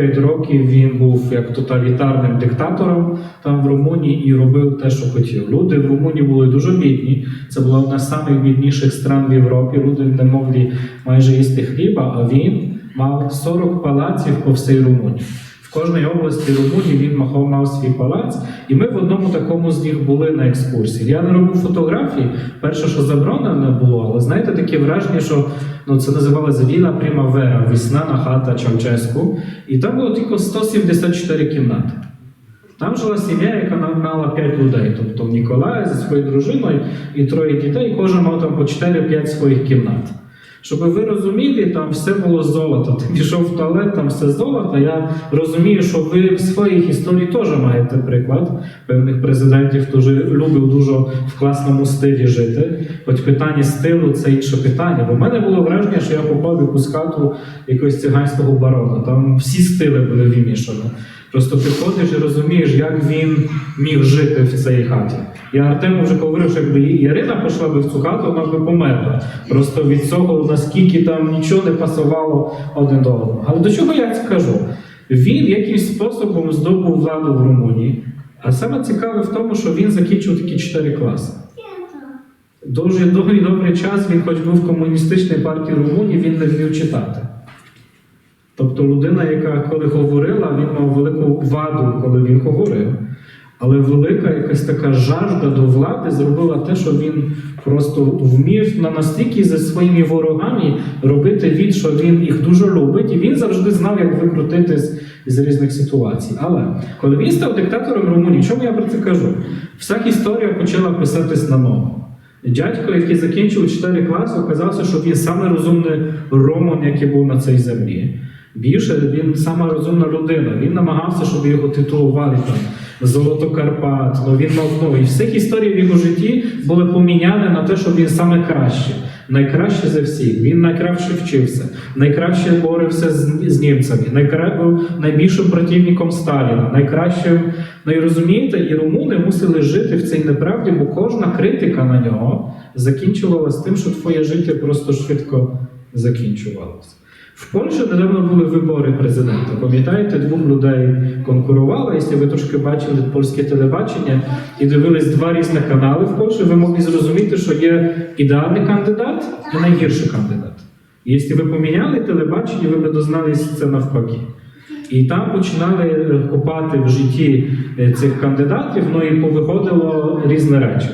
45 років він був як тоталітарним диктатором там в Румунії і робив те, що хотів. Люди в Румунії були дуже бідні. Це була одна з найбідніших стран в Європі. Люди не могли майже їсти хліба, а він мав 40 палаців по всій Румунії. В кожній області Румунії він мав, мав свій палац, і ми в одному такому з них були на екскурсії. Я не робив фотографії. Перше, що заборонено було, але знаєте, таке враження, що ну це називалося Віла Примавера, весняна хата Чавческу, і там було тільки 174 кімнати. Там жила сім'я, яка мала 5 людей, тобто Ніколай зі своєю дружиною і троє дітей, кожен мав там по 4-5 своїх кімнат. Щоб ви розуміли, там все було золото. Ти пішов в туалет, там все золото. Я розумію, що ви в своїй історії теж маєте приклад певних президентів, хто любив дуже в класному стилі жити. Хоч питання стилу це інше питання. Бо в мене було враження, що я попав в якусь хату якогось циганського барона. Там всі стили були вимішані. Просто ти ходиш і розумієш, як він міг жити в цій хаті. Я Артему вже говорив, що якби Ярина пішла би в цю хату, вона би померла. Просто від цього, наскільки там нічого не пасувало один до одного. Але до чого я це кажу? Він якимсь способом здобув владу в Румунії. А саме цікаве в тому, що він закінчив такі чотири класи. Дуже довгий добрий час він, хоч був в комуністичній партії Румунії, він не вмів читати. Тобто людина, яка коли говорила, він мав велику ваду, коли він говорив. Але велика якась така жажда до влади зробила те, що він просто вмів на настільки за своїми ворогами робити від, що він їх дуже любить, і він завжди знав, як викрутитись з різних ситуацій. Але коли він став диктатором Румунії, чому я про це кажу? Вся історія почала писатись на ново. Дядько, який закінчив 4 класи, оказався, що він саме розумний Роман, який був на цій землі. Більше він сама розумна людина. Він намагався, щоб його титулували там Золото Карпат. Ну він ну, і всіх історій в його житті були поміняні на те, що він саме краще, найкраще за всіх. Він найкраще вчився, найкраще борився з, з німцями, найкра... найбільшим противником Сталіна, найкращим. Ну і розумієте, і румуни мусили жити в цій неправді, бо кожна критика на нього закінчувалася тим, що твоє життя просто швидко закінчувалося. В Польщі недавно були вибори президента. Пам'ятаєте, двох людей конкурували. Якщо ви трошки бачили польське телебачення і дивились два різні канали в Польщі, ви могли зрозуміти, що є ідеальний кандидат і найгірший кандидат. Якщо ви поміняли телебачення, ви б дізналися це навпаки. І там починали е, копати в житті е, цих кандидатів, ну і повиходило різні речі.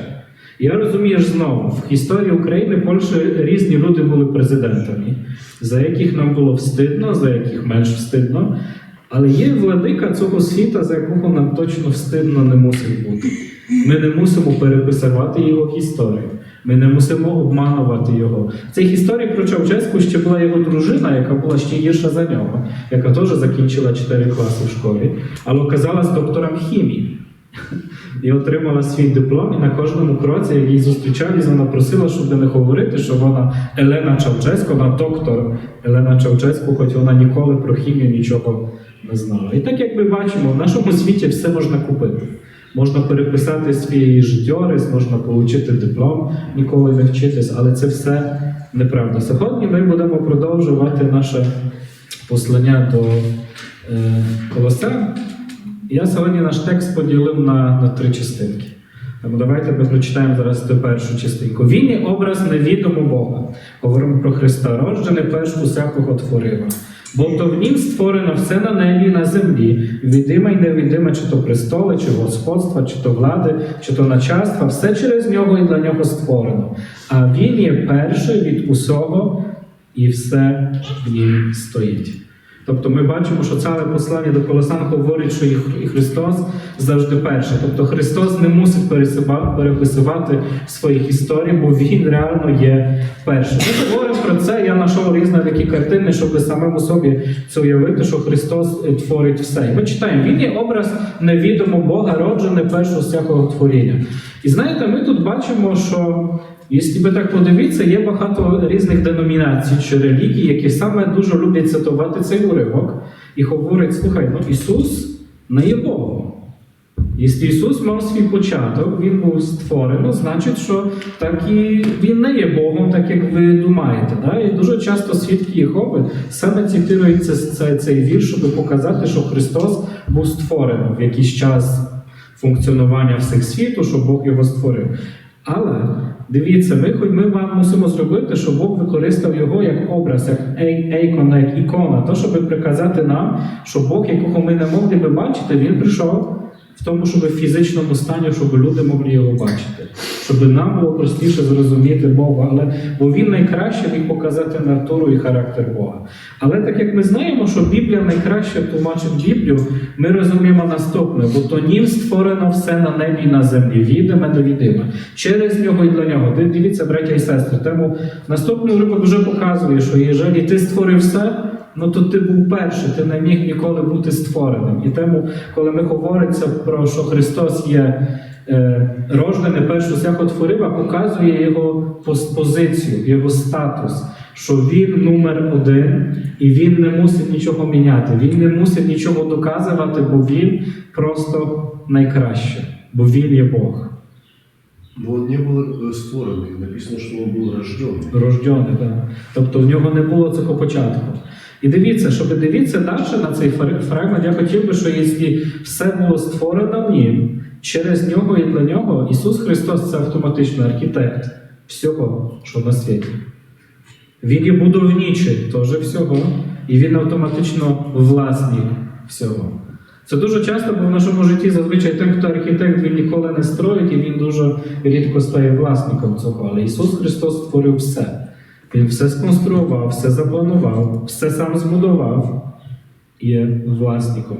Я розумію ж знову, в історії України Польщі різні люди були президентами, за яких нам було встидно, за яких менш встидно. Але є владика цього світа, за якого нам точно встидно не мусить бути. Ми не мусимо переписувати його історію. Ми не мусимо обманувати його. В цій історії про Чауческу ще була його дружина, яка була ще гірша за нього, яка теж закінчила 4 класи в школі, але оказалась доктором хімії. І отримала свій диплом, і на кожному кроці, як її зустрічались, вона просила, щоб не говорити, що вона Елена Чавчесько, вона доктор Елена Чавчесько, хоч вона ніколи про хімію нічого не знала. І так як ми бачимо, в нашому світі все можна купити. Можна переписати свій життєрис, можна отримати диплом, ніколи не вчитись, але це все неправда. Сьогодні ми будемо продовжувати наше послання до е, Колосян. Я сьогодні наш текст поділив на, на три частинки. Тому давайте ми прочитаємо зараз ту першу частинку. Він є образ невідомо Бога. Говоримо про Христа, роджений перш усякого творива. Бо то в нім створено все на небі і на землі, відиме й невідиме, чи то престоли, чи господства, чи то влади, чи то начальства, все через нього і для нього створено. А він є перший від усього, і все в нім стоїть. Тобто ми бачимо, що ціле послання до Колосан говорить, що і Христос завжди перший. Тобто Христос не мусить переписувати своїх історій, бо Він реально є першим. Ми говоримо про це, я знайшов різні такі картини, щоб самому собі це уявити, що Христос е, творить все. І ми читаємо, Він є образ невідомо Бога, роджений першого всякого творіння. І знаєте, ми тут бачимо, що Якщо ви так подивіться, є багато різних деномінацій чи релігій, які саме дуже люблять цитувати цей уривок і говорять: слухай, ну Ісус не є Богом. Якщо Ісус мав свій початок, Він був створено, значить, що так і Він не є Богом, так як ви думаєте. Да? І дуже часто свідки Єгови саме цитують це, це, цей вірш, щоб показати, що Христос був створений в якийсь час функціонування всіх світу, що Бог його створив. Але дивіться, ми хоч ми вам мусимо зробити, щоб Бог використав його як образ, як ей- ейкона, як ікона, то щоб приказати нам, що Бог, якого ми не могли би бачити, він прийшов в тому, щоб в фізичному стані, щоб люди могли його бачити, щоб нам було простіше зрозуміти Бога, але бо він найкраще міг показати натуру і характер Бога. Але так як ми знаємо, що Біблія найкраще тлумачить Біблію, ми розуміємо наступне, бо то ним створено все на небі і на землі, відоме невідоме. Через нього і для нього. Ди- Дивіться, браття і сестри. Тому наступний уривок вже показує, що якщо ти створив все, ну то ти був перший, ти не міг ніколи бути створеним. І тому, коли ми говориться про що Христос є е, рождений першу всяко творив, а показує його пос- позицію, його статус, що він номер один, і він не мусить нічого міняти, він не мусить нічого доказувати, бо він просто найкраще, бо він є Бог. Но он не был э, створенный. Написано, что он был рожденный. Рождений, так. Тобто в нього не було цього початку. І дивіться, щоб дивитися далі на цей фр- фрагмент, я хотів би, що якщо все було створено в нім, через нього і для нього Ісус Христос це автоматично архітект всього, що на світі. Він є будівничий теж всього, і він автоматично власник всього. Це дуже часто, бо в нашому житті зазвичай тим, хто архітект, він ніколи не строїть, і він дуже рідко стає власником цього. Але Ісус Христос створив все. Він все сконструював, все запланував, все сам збудував є власником.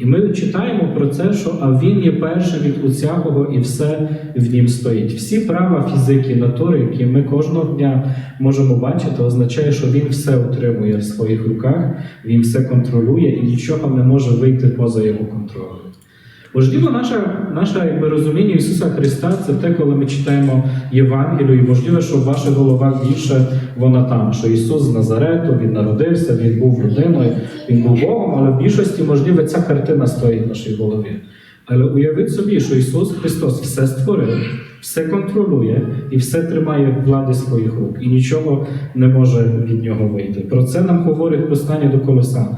І ми читаємо про це, що а він є перший від усякого і все в нім стоїть. Всі права фізики, натури, які ми кожного дня можемо бачити, означає, що він все утримує в своїх руках, він все контролює і нічого не може вийти поза його контролем. Можливо, наше, наше якби, розуміння Ісуса Христа це те, коли ми читаємо Євангелію, і можливо, що в ваших головах більше вона там, що Ісус з Назарету, Він народився, Він був людиною, Він був Богом, але в більшості, можливо, ця картина стоїть в нашій голові. Але уявіть собі, що Ісус Христос все створив, все контролює і все тримає в владі своїх рук, і нічого не може від нього вийти. Про це нам говорить послання до Колосан.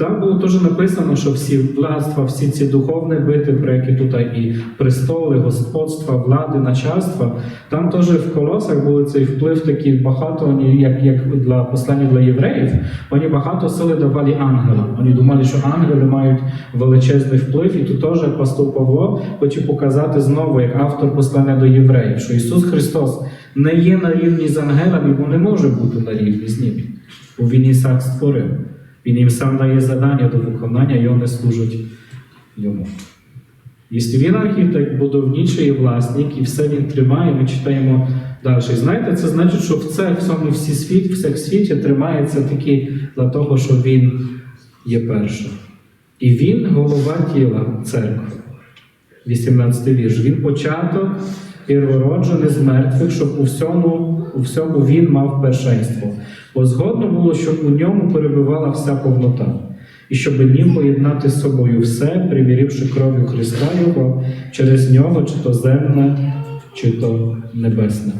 Там було теж написано, що всі владства, всі ці духовні бити, про які тут і престоли, господства, влади, начальства, там теж в колосах був цей вплив такий багато, як, як для послання для євреїв, вони багато сили давали ангелам. Вони думали, що ангели мають величезний вплив, і тут теж апостол Павло хоче показати знову, як автор послання до євреїв, що Ісус Христос не є на рівні з ангелами, бо не може бути на рівні з ними, бо Він і сам створив. Він їм сам дає задання до виконання, і вони служать йому. Якщо він архітект, будівничий і власник, і все він тримає, ми читаємо далі. Знаєте, це значить, що в це в цьому всі світ, всіх світі тримається тільки для того, що він є першим. І він голова тіла церкви. 18 вірш. Він початок первороджений з мертвих, щоб у всьому, у всьому він мав першенство. Бо згодно було, щоб у ньому перебувала вся повнота, і щоб ним поєднати з собою все, примірівши кров'ю Христа Його через нього, чи то земне, чи то небесне.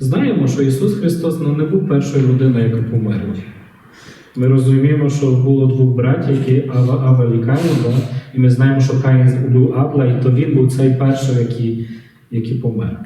Знаємо, що Ісус Христос ну, не був першою людиною, яка померла. Ми розуміємо, що було двох братів, які Ава, Авел і Каїн, да? І ми знаємо, що Каїн убив Авла, і то він був цей перший, який, який помер.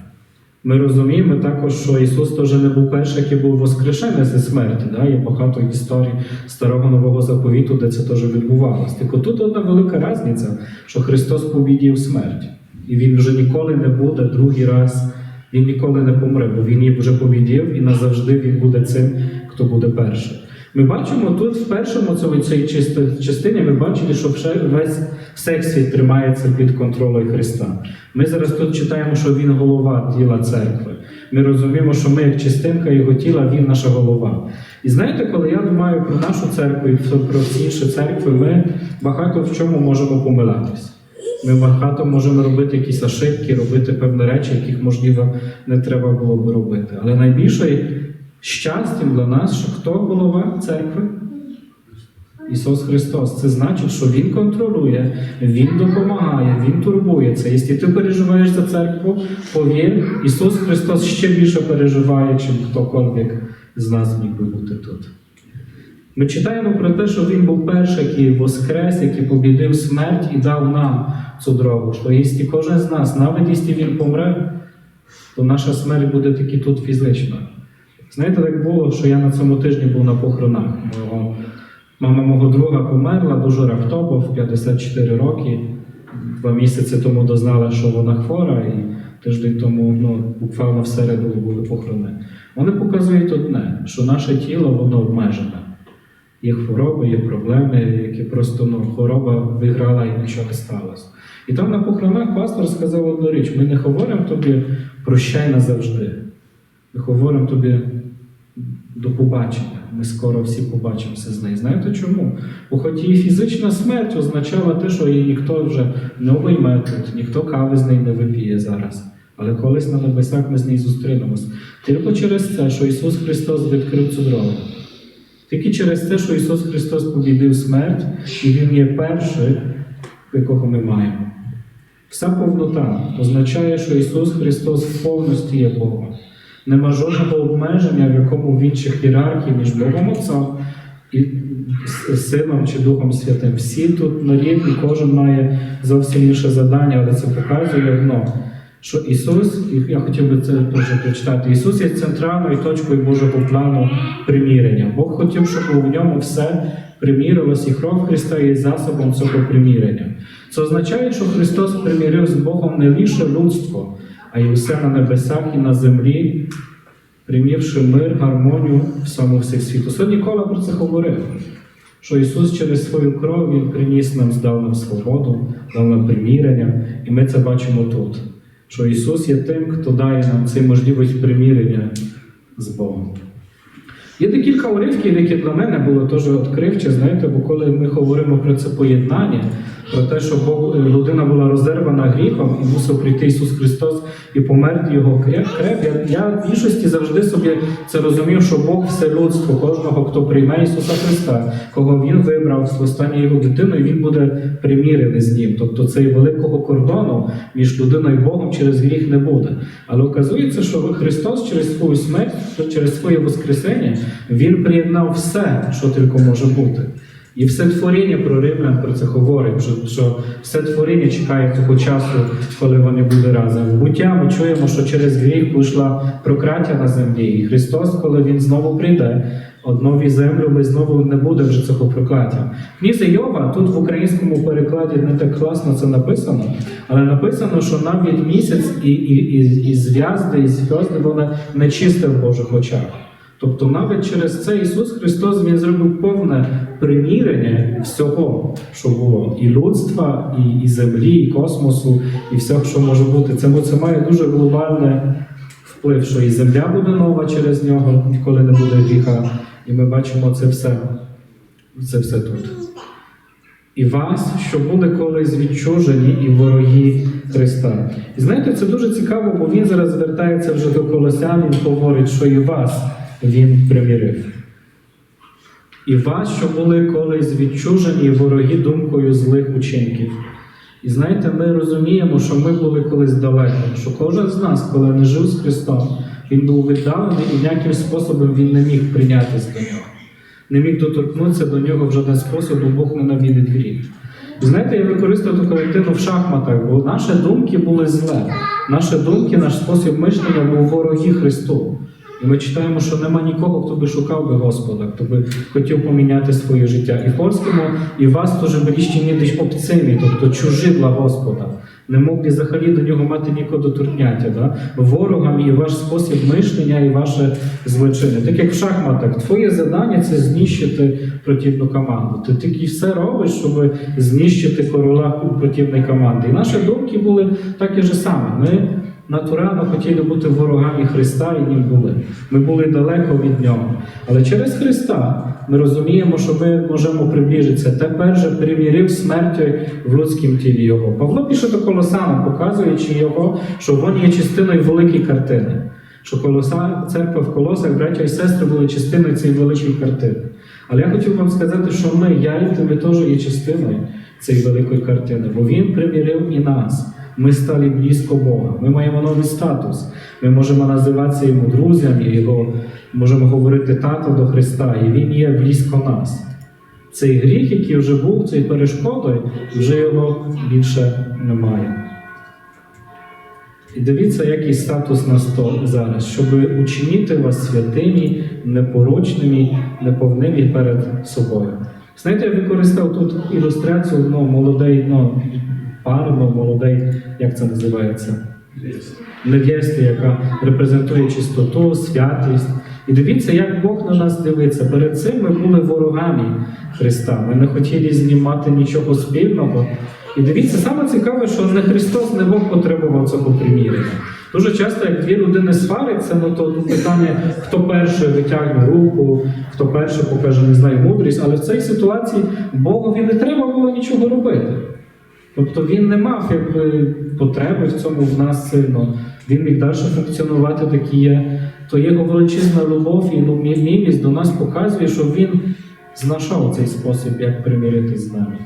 Ми розуміємо також, що Ісус теж не був перший, який був воскрешений зі смерті. Да? Є багато історій старого нового заповіту, де це теж відбувалося. Тільки тут одна велика різниця, що Христос побідів смерть. І Він вже ніколи не буде другий раз, Він ніколи не помре, бо Він її вже побідів і назавжди Він буде цим, хто буде перший. Ми бачимо тут в першому цьому цій чисто- частині, ми бачили, що весь всесвіт тримається під контролем Христа. Ми зараз тут читаємо, що Він голова тіла церкви. Ми розуміємо, що ми, як частинка його тіла, Він наша голова. І знаєте, коли я думаю про нашу церкву і про всі інші церкви, ми багато в чому можемо помилятися. Ми багато можемо робити якісь ошибки, робити певні речі, яких, можливо, не треба було би робити. Але найбільше щастям для нас, що хто голова церкви? Ісус Христос. Це значить, що Він контролює, Він допомагає, Він турбується. Якщо ти переживаєш за церкву, повір, Ісус Христос ще більше переживає, чим хто-колwiek з нас міг би бути тут. Ми читаємо про те, що Він був перший, який воскрес, який побідив смерть і дав нам цю дорогу. Що якщо кожен з нас, навіть якщо він помре, то наша смерть буде тільки тут фізична. Знаєте, так було, що я на цьому тижні був на похоронах. Мого, мама мого друга померла дуже раптово в 54 роки. Два місяці тому дознала, що вона хвора, і тиждень тому ну, буквально в були похорони. Вони показують одне, що наше тіло воно обмежене. Є хвороби, є проблеми, які просто ну, хвороба виграла і нічого не сталося. І там на похоронах пастор сказав одну річ: ми не говоримо тобі прощай назавжди. Ми говоримо тобі до побачення. Ми скоро всі побачимося з нею. Знаєте чому? Бо хоч і фізична смерть означала те, що її ніхто вже не обійме тут, ніхто кави з неї не вип'є зараз. Але колись на небесах ми з нею зустрінемось. Тільки через це, що Ісус Христос відкрив цю дорогу. Тільки через те, що Ісус Христос побідив смерть, і Він є перший, якого ми маємо. Вся повнота означає, що Ісус Христос в повності є Богом. Нема жодного обмеження, в якому в інших ієрархії між Богом Отцем і Сином чи Духом Святим. Всі тут на рівні, кожен має зовсім інше завдання, але це показує одно, що Ісус, і я хотів би це теж прочитати, Ісус є центральною точкою Божого плану примірення. Бог хотів, щоб у ньому все примірилось, і кров Христа є засобом цього примірення. Це означає, що Христос примірив з Богом не лише людство, а й усе на небесах і на землі, примівши мир, гармонію в самому всесвіту. Сьогодні Кола про це говорив, що Ісус через свою кров Він приніс нам, здав нам свободу, дав нам примірення, і ми це бачимо тут. Що Ісус є тим, хто дає нам цю можливість примірення з Богом. Є декілька уривків, які для мене були теж відкривчі, знаєте, бо коли ми говоримо про це поєднання, про те, що Бог, людина була розервана гріхом і мусив прийти Ісус Христос і померти його крев, я, я в більшості завжди собі це розумів, що Бог все людство, кожного, хто прийме Ісуса Христа, кого Він вибрав, стане його дитиною, він буде примірений з ним. Тобто цей великого кордону між людиною і Богом через гріх не буде. Але оказується, що Христос через свою смерть, через своє Воскресення, Він приєднав все, що тільки може бути. І все творіння про римлян про це говорить, що, що все творіння чекає цього часу, коли вони будуть разом. Буття ми чуємо, що через гріх прийшла прокляття на землі. І Христос, коли Він знову прийде, от нові землю, ми знову не буде вже цього прокляття. В Йова тут в українському перекладі не так класно це написано, але написано, що навіть місяць і, і, і, і зв'язки, і зв'язки вони нечисте в Божих очах. Тобто навіть через це Ісус Христос Він зробив повне примірення всього, що було, і людства, і, і землі, і космосу, і всього, що може бути. Це, це має дуже глобальний вплив, що і земля буде нова через нього, коли не буде гріха. І ми бачимо це все, це все тут. І вас, що буде колись відчужені і вороги Христа. І знаєте, це дуже цікаво, бо він зараз звертається вже до колосян, він говорить, що і вас він примірив. І вас, що були колись відчужені вороги думкою злих учинків. І знаєте, ми розуміємо, що ми були колись далеко, що кожен з нас, коли не жив з Христом, він був віддалений і ніяким способом він не міг прийнятися до нього. Не міг доторкнутися до нього в жоден спосіб, бо Бог ненавидить гріх. І знаєте, я використовую таку картину в шахматах, бо наші думки були зле. Наші думки, наш спосіб мишлення був вороги Христу. І ми читаємо, що нема нікого, хто би шукав би Господа, хто би хотів поміняти своє життя. І польському, і вас теж були ще нідись обцими, тобто чужі для Господа. Не могли взагалі до нього мати ніякого доторкняття. Да? Ворогам і ваш спосіб мишлення, і ваше злочини. Так як в шахматах, твоє завдання це знищити противну команду. Ти тільки все робиш, щоб знищити короля противної команди. І наші думки були такі ж самі. Ми натурально хотіли бути ворогами Христа і ним були. Ми були далеко від нього. Але через Христа ми розуміємо, що ми можемо приближитися. Тепер же примірив смертю в людському тілі Його. Павло пише до Колосана, показуючи його, що він є частиною великої картини. Що колоса, церква в колосах, браття і сестри були частиною цієї великої картини. Але я хотів вам сказати, що ми, я і ти, теж є частиною цієї великої картини, бо він примірив і нас. Ми стали близько Бога. Ми маємо новий статус. Ми можемо називатися йому друзями, його можемо говорити тато до Христа, і Він є близько нас. Цей гріх, який вже був, цією перешкодою, вже його більше немає. І дивіться, який статус нас то зараз, щоб учинити вас святими, непорочними, неповними перед собою. Знаєте, я використав тут ілюстрацію ну, молодий, ну, пари, ну, молодий, як це називається? невєсти, яка репрезентує чистоту, святість. І дивіться, як Бог на нас дивиться. Перед цим ми були ворогами Христа. Ми не хотіли знімати нічого спільного. І дивіться, саме цікаве, що не Христос, не Бог потребував цього примірення. Дуже часто, як дві людини сваряться, ну то питання, хто перший витягне руку, хто перший покаже, не знаю, мудрість, але в цій ситуації Богові не треба було нічого робити. Тобто він не мав якби, потреби в цьому в нас сильно. Він міг далі функціонувати так і є. То його величезна любов і ну, мі- до нас показує, що він знайшов цей спосіб, як примирити з нами.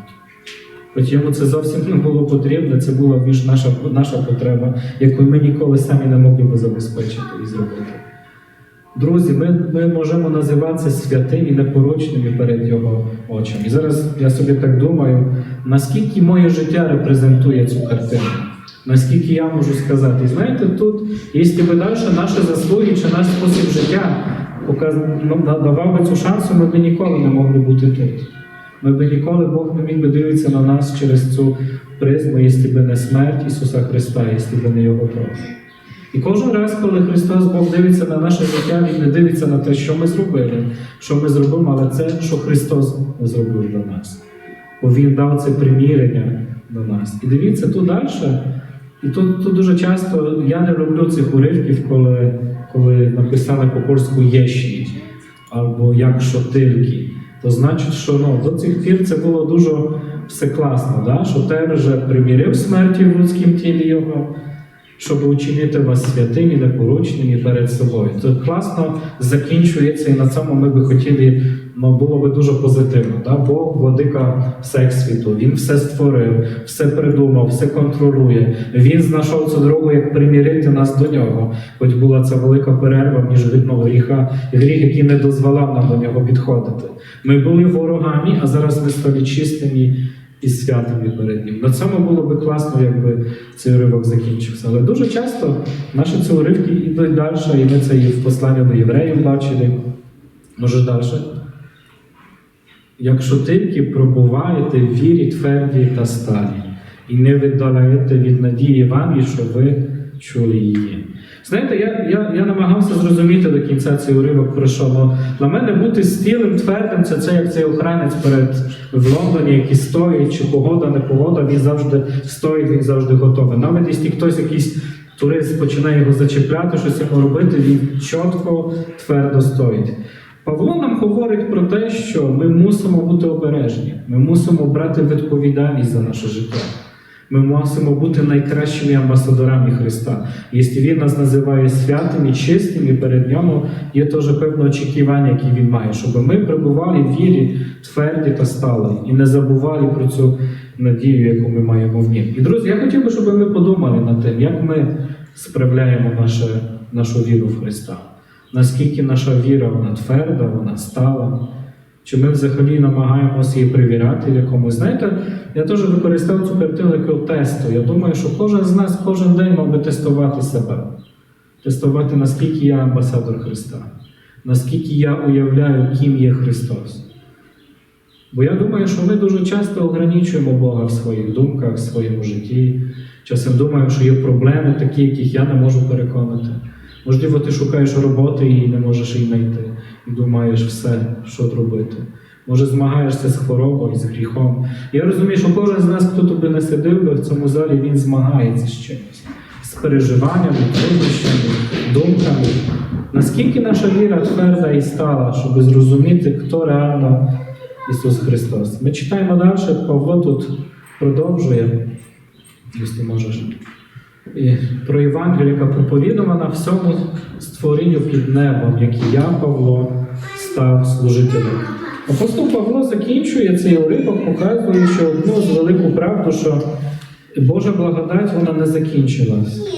Хоч йому це зовсім не було потрібно, це була більш наша, наша потреба, яку ми ніколи самі не могли би забезпечити і зробити. Друзі, ми, ми можемо називатися святими, непорочними перед Його очами. І зараз я собі так думаю, наскільки моє життя репрезентує цю картину, наскільки я можу сказати. І знаєте, тут, якщо би далі наші заслуги чи наш спосіб життя ну, давав би цю шансу, ми б ніколи не могли бути тут. Ми б ніколи Бог не міг би дивитися на нас через цю призму, якщо б не смерть Ісуса Христа, якщо б не Його кров. І кожен раз, коли Христос Бог дивиться на наше життя, Він не дивиться на те, що ми зробили, що ми зробимо, але це, що Христос зробив для нас. Бо Він дав це примірення до нас. І дивіться тут далі. І тут, тут дуже часто я не люблю цих уривків, коли, коли написали по-польську єщі або як шотильки. То значить, що ну, до цих пір це було дуже все класно, да? що те вже примірив смерті в людському тілі його, щоб учинити вас святими, непорочними перед собою. Це класно закінчується, і на цьому ми би хотіли, ну, було би дуже позитивно. Да? Бог, владика всесвіту, Він все створив, все придумав, все контролює. Він знайшов цю дорогу, як примірити нас до нього. Хоч була ця велика перерва між видно гріха, гріх, який не дозволяв нам до нього підходити. Ми були ворогами, а зараз ми стали чистими і святими перед ним. На цьому було би класно, якби цей уривок закінчився. Але дуже часто наші ці уривки йдуть далі, і ми це і в посланні до євреїв бачили. Може далі. Якщо тільки пробуваєте в вірі тверді та сталі, і не віддаляєте від надії вам, і що ви чули її. Знаєте, я, я, я намагався зрозуміти до кінця цей уривок про що, бо для мене бути стілим, твердим, це, це як цей охранець перед в Лондоні, який стоїть, чи погода, не погода, він завжди стоїть, він завжди готовий. Навіть якщо хтось якийсь турист починає його зачіпляти, щось йому робити, він чітко, твердо стоїть. Павло нам говорить про те, що ми мусимо бути обережні, ми мусимо брати відповідальність за наше життя. Ми мусимо бути найкращими амбасадорами Христа. Якщо Він нас називає святими, чистими, перед ньому є теж певне очікування, яке він має, щоб ми перебували в вірі тверді та стали і не забували про цю надію, яку ми маємо в нім. І друзі, я хотів би, щоб ми подумали над тим, як ми справляємо наше, нашу віру в Христа. Наскільки наша віра вона тверда, вона стала. Чи ми взагалі намагаємося її перевіряти якомусь. Знаєте, я теж використав цю картину як тесту. Я думаю, що кожен з нас кожен день мав би тестувати себе, тестувати, наскільки я амбасадор Христа, наскільки я уявляю, ким є Христос. Бо я думаю, що ми дуже часто ограничуємо Бога в своїх думках, в своєму житті. Часом думаємо, що є проблеми такі, яких я не можу переконати. Можливо, ти шукаєш роботи і не можеш її знайти, думаєш все, що робити. Може, змагаєшся з хворобою, з гріхом. Я розумію, що кожен з нас, хто би не сидив би в цьому залі, він змагається з чимось, з переживаннями, труднощами, думками. Наскільки наша віра тверда і стала, щоб зрозуміти, хто реально Ісус Христос. Ми читаємо далі, Павло тут продовжує, якщо можеш. Про Євангелію, яка проповідувана всьому створінню під небом, як і я, Павло, став служителем. Апостол Павло закінчує цей уривок, показуючи одну з велику правду, що Божа благодать вона не закінчилась.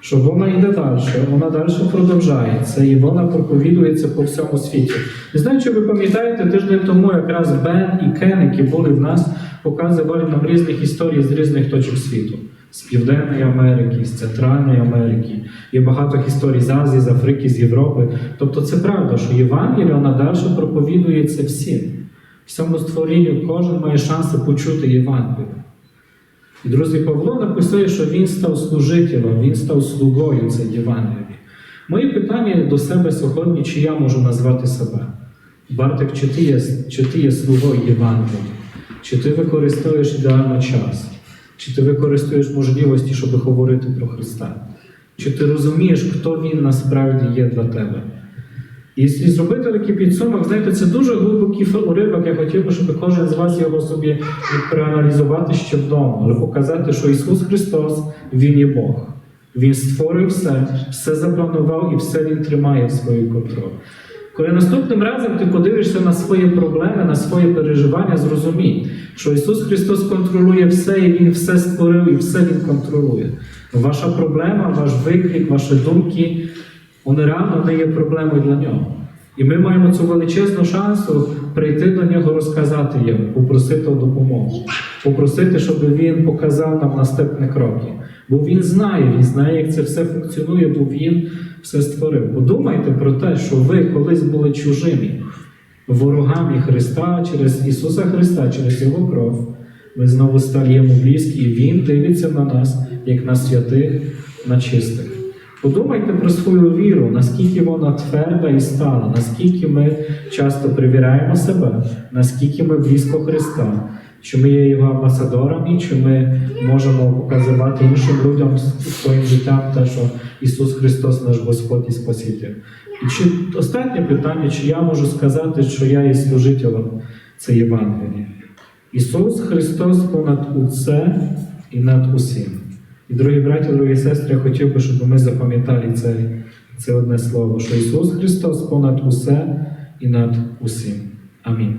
Що вона йде далі, вона далі продовжається і вона проповідується по всьому світі. Не знаю, чи ви пам'ятаєте, тиждень тому якраз Бен і Кен, які були в нас, показували нам різних історій з різних точок світу. З Південної Америки, з Центральної Америки. Є багато історій з Азії, з Африки, з Європи. Тобто це правда, що Євангелія вона далі проповідується всім. Всьому створінню кожен має шанси почути Євангелію. І друзі, Павло написує, що він став служителем, він став слугою цієї Євангелії. Моє питання до себе сьогодні, чи я можу назвати себе? Бартик, чи ти є, чи ти є слугою Євангелія? Чи ти використовуєш ідеально час? Чи ти використовуєш можливості, щоб говорити про Христа? Чи ти розумієш, хто Він насправді є для тебе? І зробити такий підсумок, знаєте, це дуже глибокий уривок. Я хотів би, щоб кожен з вас його собі проаналізувати ще вдома, але показати, що Ісус Христос Він є Бог. Він створив все, все запланував і все Він тримає в своїй контролі. Коли наступним разом ти подивишся на свої проблеми, на свої переживання, зрозумій, що Ісус Христос контролює все, і Він все створив, і все Він контролює. Ваша проблема, ваш виклик, ваші думки, вони реально не є проблемою для нього. І ми маємо цю величезну шансу прийти до нього, розказати йому, попросити допомогу, попросити, щоб він показав нам наступні кроки. Бо він знає, він знає, як це все функціонує, бо він все створив. Подумайте про те, що ви колись були чужими, ворогами Христа через Ісуса Христа, через Його кров. Ми знову стали йому близькі, і Він дивиться на нас, як на святих, на чистих. Подумайте про свою віру, наскільки вона тверда і стала, наскільки ми часто перевіряємо себе, наскільки ми близько Христа, чи ми є Його амбасадорами, чи ми можемо показувати іншим людям своїм життям те, що Ісус Христос наш Господь і Спаситель. І чи останнє питання, чи я можу сказати, що я є служителем цієї Євангелії? Ісус Христос понад усе і над усім. І, дорогі браті, дорогі сестри, я хотів би, щоб ми запам'ятали це, це одне слово, що Ісус Христос понад усе і над усім. Амінь.